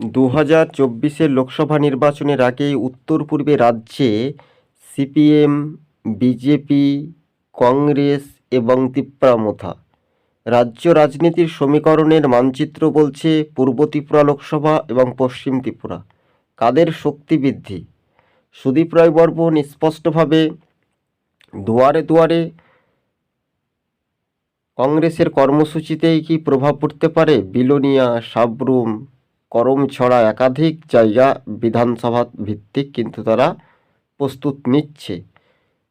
দু হাজার চব্বিশের লোকসভা নির্বাচনের আগেই উত্তর পূর্বে রাজ্যে সিপিএম, বিজেপি, কংগ্রেস এবং তিপ্রামথা রাজ্য রাজনীতির সমীকরণের মানচিত্র বলছে পূর্ব ত্রিপুরা লোকসভা এবং পশ্চিম ত্রিপুরা। কাদের শক্তি বৃদ্ধি? সুদীপ রায় বর্মন স্পষ্টভাবে, দুয়ারে দুয়ারে কংগ্রেসের কর্মসূচিতেই কি প্রভাব পড়তে পারে? বিলোনিয়া সাবরুম করম ছড়া একাধিক জায়গা বিধানসভা ভিত্তিক, কিন্তু তারা প্রস্তুত নিচ্ছে।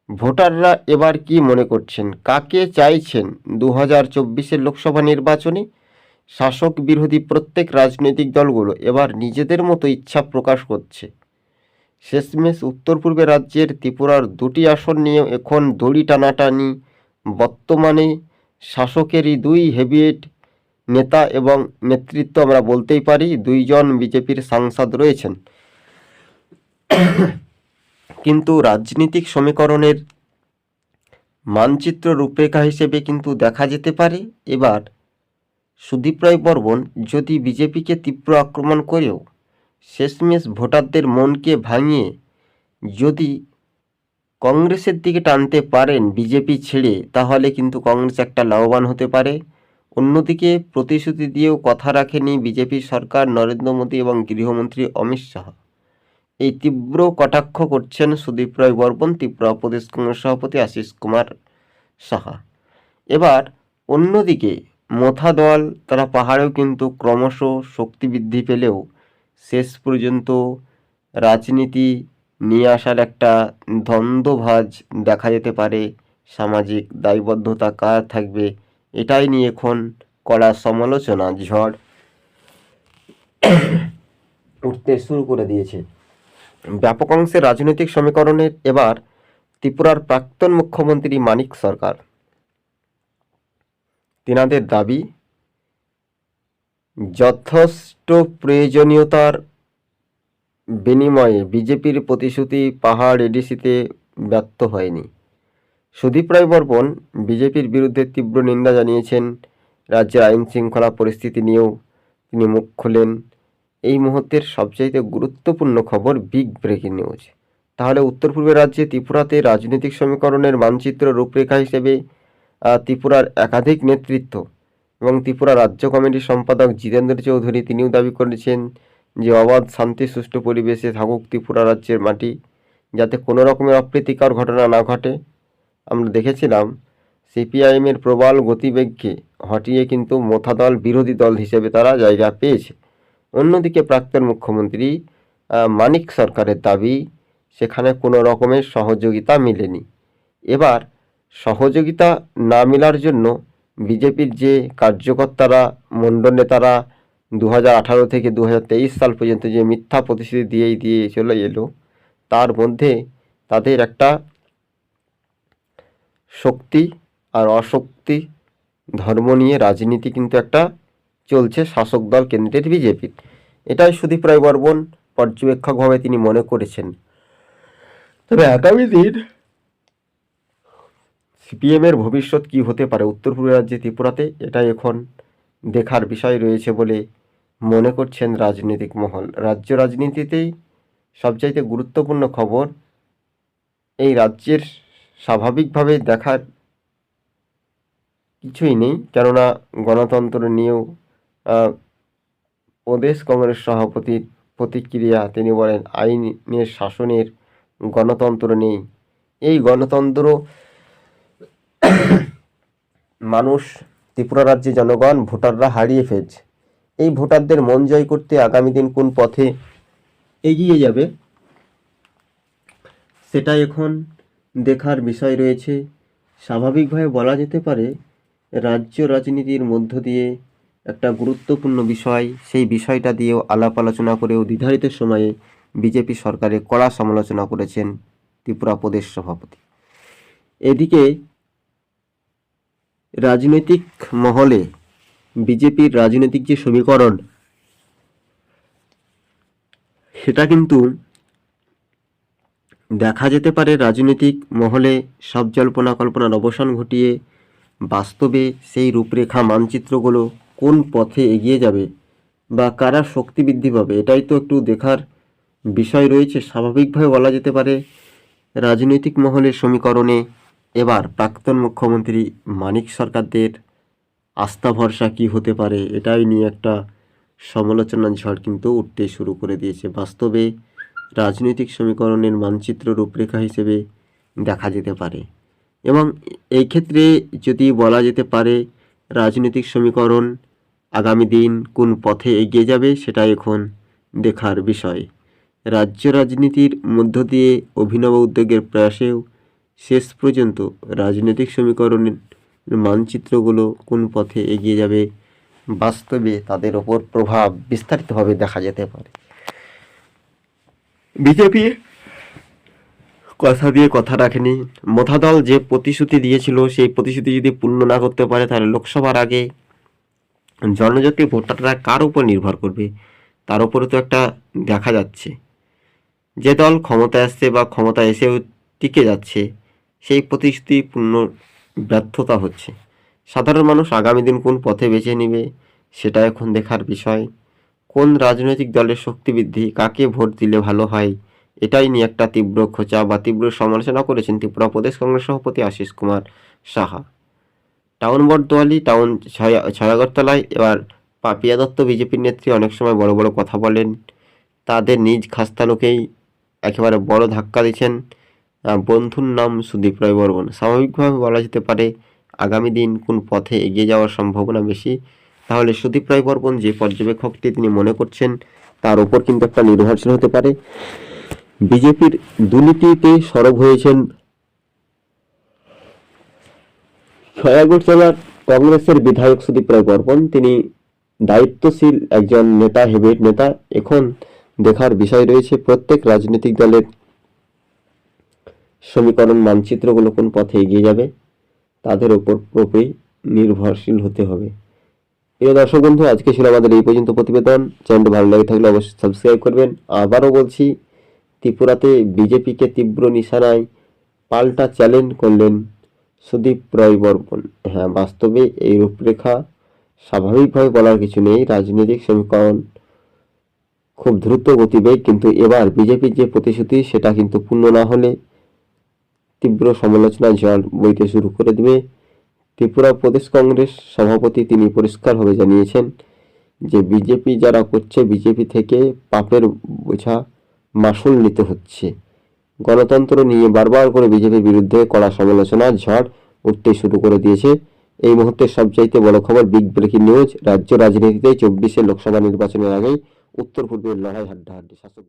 ভোটাররা এবার কি মনে করছেন? কাকে চাইছেন? দু হাজার চব্বিশের লোকসভা নির্বাচনে শাসক বিরোধী প্রত্যেক রাজনৈতিক দলগুলো এবার নিজেদের মতো ইচ্ছা প্রকাশ করছে। শেষমেশ উত্তর পূর্বে রাজ্যের ত্রিপুরার দুটি আসন নিয়ে এখন দড়ি টানাটানি। বর্তমানে শাসকেরই দুই হেভিয়েট নেতা এবং নেতৃত্ব আমরা বলতেই পারি, দুইজন বিজেপির সাংসদ রয়েছেন। কিন্তু রাজনৈতিক সমীকরণের মানচিত্র রূপরেখা হিসেবে কিন্তু দেখা যেতে পারে। এবার সুদীপ রায় বর্মন যদি বিজেপিকে তীব্র আক্রমণ করেও শেষমেশ ভোটারদের মনকে ভাঙিয়ে যদি কংগ্রেসের দিকে টানতে পারেন বিজেপি ছেড়ে, তাহলে কিন্তু কংগ্রেস একটা লাভবান হতে পারে। অন্যদিকে প্রতিশ্রুতি দিয়েও কথা রাখেনি বিজেপি সরকার নরেন্দ্র মোদী এবং গৃহমন্ত্রী অমিত শাহ। এই তীব্র কটাক্ষ করছেন সুদীপ রায় বর্মন ত্রিপুরা প্রদেশ কংগ্রেস সভাপতি আশিস কুমার সাহা। এবার অন্যদিকে মথা দল, তারা পাহাড়েও কিন্তু ক্রমশ শক্তি বৃদ্ধি পেলেও শেষ পর্যন্ত রাজনীতি নিয়ে আসার একটা দ্বন্দ্বভাজ দেখা যেতে পারে। সামাজিক দায়বদ্ধতা কার থাকবে এটাই নিয়ে এখন কড়া সমালোচনা, ঝড় উঠতে শুরু করে দিয়েছে। ব্যাপক অংশের রাজনৈতিক সমীকরণের এবার ত্রিপুরার প্রাক্তন মুখ্যমন্ত্রী মানিক সরকার। তিনাদের দাবি, যথেষ্ট প্রয়োজনীয়তার বিনিময়ে বিজেপির প্রতিশ্রুতি পাহাড় এডিসিতে ব্যর্থ হয়নি। সুদীপ রায় বর্মন বিজেপির বিরুদ্ধে তীব্র নিন্দা জানিয়েছেন। রাজ্যের আইন শৃঙ্খলা পরিস্থিতি নিয়েও তিনি মুখ খোলেন। এই মুহূর্তের সবচাইতে গুরুত্বপূর্ণ খবর বিগ ব্রেকিং নিউজ। তাহলে উত্তর পূর্বের রাজ্যে ত্রিপুরাতে রাজনৈতিক সমীকরণের মানচিত্র রূপরেখা হিসেবে ত্রিপুরার একাধিক নেতৃত্ব এবং ত্রিপুরা রাজ্য কমিটির সম্পাদক জিতেন্দ্র চৌধুরী তিনিও দাবি করেছেন যে অবাধ শান্তি সুষ্ঠু পরিবেশে থাকুক ত্রিপুরা রাজ্যের মাটি, যাতে কোনো রকমের অপ্রীতিকর ঘটনা না ঘটে। আমরা দেখেছিলাম, সিপিআইএমের প্রবল গতিবেগকে হটিয়ে কিন্তু মোথা দল বিরোধী দল হিসেবে তারা জায়গা পেয়েছে। অন্যদিকে প্রাক্তন মুখ্যমন্ত্রী মানিক সরকারের দাবি, সেখানে কোনো রকমের সহযোগিতা মেলেনি। এবার সহযোগিতা না মেলার জন্য বিজেপির যে কার্যকর্তারা, মণ্ডল নেতারা দু হাজার আঠারো থেকে দু হাজার তেইশ সাল পর্যন্ত যে মিথ্যা প্রতিশ্রুতি দিয়েই দিয়ে চলে এলো, তার মধ্যে তাদের একটা শক্তি আর অশক্তি, ধর্ম নিয়ে রাজনীতি কিন্তু একটা চলছে শাসক দল কেন্দ্রের বিজেপির। এটাই সুদীপ রায় বর্মন পর্যবেক্ষকভাবে তিনি মনে করেছেন। তবে আগামী দিন সিপিএমের ভবিষ্যৎ কি হতে পারে উত্তর পূর্ব রাজ্যে ত্রিপুরাতে, এটাই এখন দেখার বিষয় রয়েছে বলে মনে করছেন রাজনৈতিক মহল। রাজ্য রাজনীতিতেই সবচাইতে গুরুত্বপূর্ণ খবর এই রাজ্যের স্বাভাবিকভাবে দেখার কিছুই নেই, কেননা গণতন্ত্র নিয়েও প্রদেশ কংগ্রেস সভাপতির প্রতিক্রিয়া তিনি বলেন, আইনের শাসনের গণতন্ত্র নেই। এই গণতন্ত্র মানুষ, ত্রিপুরা রাজ্যে জনগণ, ভোটাররা হারিয়ে ফেলছে। এই ভোটারদের মন জয় করতে আগামী দিন কোন পথে এগিয়ে যাবে সেটা এখন দেখার বিষয় রয়েছে। স্বাভাবিকভাবে বলা যেতে পারে, রাজ্য রাজনীতির মধ্য দিয়ে একটা গুরুত্বপূর্ণ বিষয়, সেই বিষয়টা দিয়েও আলাপ আলোচনা করেও নির্ধারিত সময়ে বিজেপি সরকারের কড়া সমালোচনা করেছেন ত্রিপুরা প্রদেশ সভাপতি। এদিকে রাজনৈতিক মহলে বিজেপির রাজনৈতিক যে সমীকরণ, সেটা কিন্তু দেখা যেতে পারে রাজনৈতিক মহলে সব জল্পনা কল্পনার অবসান ঘটিয়ে, বাস্তবে সেই রূপরেখা মানচিত্রগুলো কোন পথে এগিয়ে যাবে বা কারা শক্তি বৃদ্ধি পাবে, এটাই তো একটু দেখার বিষয় রয়েছে। স্বাভাবিকভাবে বলা যেতে পারে রাজনৈতিক মহলের সমীকরণে এবার প্রাক্তন মুখ্যমন্ত্রী মানিক সরকারদের আস্থা ভরসা কি হতে পারে, এটাই নিয়ে একটা সমালোচনার ঝড় কিন্তু উঠতে শুরু করে দিয়েছে। বাস্তবে রাজনৈতিক সমীকরণের মানচিত্র রূপরেখা হিসেবে দেখা যেতে পারে। এবং এই ক্ষেত্রে যদি বলা যেতে পারে, রাজনৈতিক সমীকরণ আগামী দিন কোন পথে এগিয়ে যাবে সেটা এখন দেখার বিষয়। রাজ্য রাজনীতির মধ্য দিয়ে অভিনব উদ্যোগের প্রয়াসেও শেষ পর্যন্ত রাজনৈতিক সমীকরণের মানচিত্রগুলো কোন পথে এগিয়ে যাবে বাস্তবে তাদের ওপর প্রভাব বিস্তারিতভাবে দেখা যেতে পারে। বিজেপি কথা দিয়ে কথা রাখেনি। মতাদল যে প্রতিশ্রুতি দিয়েছিল, সেই প্রতিশ্রুতি যদি পূর্ণ না করতে পারে, তাহলে লোকসভার আগে জনজাতি ভোটাররা কার উপর নির্ভর করবে? তার উপরে তো একটা দেখা যাচ্ছে। যে দল ক্ষমতায় আসছে বা ক্ষমতা এসেও টিকে যাচ্ছে, সেই প্রতিশ্রুতি পূর্ণ ব্যর্থতা হচ্ছে। সাধারণ মানুষ আগামী দিন কোন পথে বেছে নেবে, সেটা এখন দেখার বিষয়। কোন রাজনৈতিক দলের শক্তি বৃদ্ধি কাকে ভোট দিলে ভালো হয়? এটাই নিয়ে একটা তীব্র খোঁচা বা তীব্র সমালোচনা করেছেন ত্রিপুরা প্রদেশ কংগ্রেস সভাপতি আশিস কুমার সাহা। টাউন বটদোয়ালি, টাউন ছয় ছয়াগরতলায় এবার পাপিয়া দত্ত বিজেপির নেত্রী অনেক সময় বড় বড় কথা বলেন। তাদের নিজ খাস্তানুকেই একেবারে বড় ধাক্কা দিচ্ছেন বন্ধুর নাম সুদীপ রায় বর্মন স্বাভাবিকভাবে বলা যেতে পারে, আগামী দিন কোন পথে এগিয়ে যাওয়ার সম্ভাবনা বেশি। তাহলে সুদীপ রায় বর্মন যে পর্যবেক্ষকটি তিনি মনে করছেন, তার উপর কিন্তু একটা নির্ভরশীল হতে পারে। বিজেপির দুর্নীতিতে সরব হয়েছেন ছয়াগরতলার কংগ্রেসের বিধায়ক সুদীপ রায় বর্মন। তিনি দায়িত্বশীল একজন নেতা হেভিট নেতা। এখন দেখার বিষয় রয়েছে, প্রত্যেক রাজনৈতিক দলের সমীকরণ, মানচিত্রগুলো কোন পথে এগিয়ে যাবে, তাদের উপর পুরোপুরি নির্ভরশীল হতে হবে। প্রিয় দর্শক বন্ধু আজকে ছিল আমাদের এই পর্যন্ত প্রতিবেদন। চ্যানেলটি ভালো লাগে থাকলে অবশ্যই সাবস্ক্রাইব করবেন। আবারও বলছি, ত্রিপুরাতে বিজেপিকে তীব্র নিশানায় পাল্টা চ্যালেঞ্জ করলেন সুদীপ রায় বর্মন। হ্যাঁ বাস্তবে এই রূপরেখা স্বাভাবিকভাবে বলার কিছু নেই। রাজনৈতিক সমীকরণ খুব দ্রুত গতিবেগ কিন্তু এবার বিজেপির যে প্রতিশ্রুতি, সেটা কিন্তু পূর্ণ না হলে তীব্র সমালোচনা ঝড় বইতে শুরু করে দেবে। ত্রিপুরা প্রদেশ কংগ্রেস সভাপতি তিনি পরিষ্কারভাবে জানিয়েছেন যে বিজেপি যারা করছে, বিজেপি থেকে পাপের বোঝা মাসুল নিতে হচ্ছে। গণতন্ত্র নিয়ে বারবার করে বিজেপির বিরুদ্ধে কড়া সমালোচনা, ঝড় উঠতে শুরু করে দিয়েছে। এই মুহূর্তে সবচাইতে বড় খবর বিগ ব্রেকিং নিউজ। রাজ্য রাজনীতিতে চব্বিশে লোকসভা নির্বাচনের আগেই উত্তর পূর্বের লড়াই হাড্ডাহাড্ডি শাসক।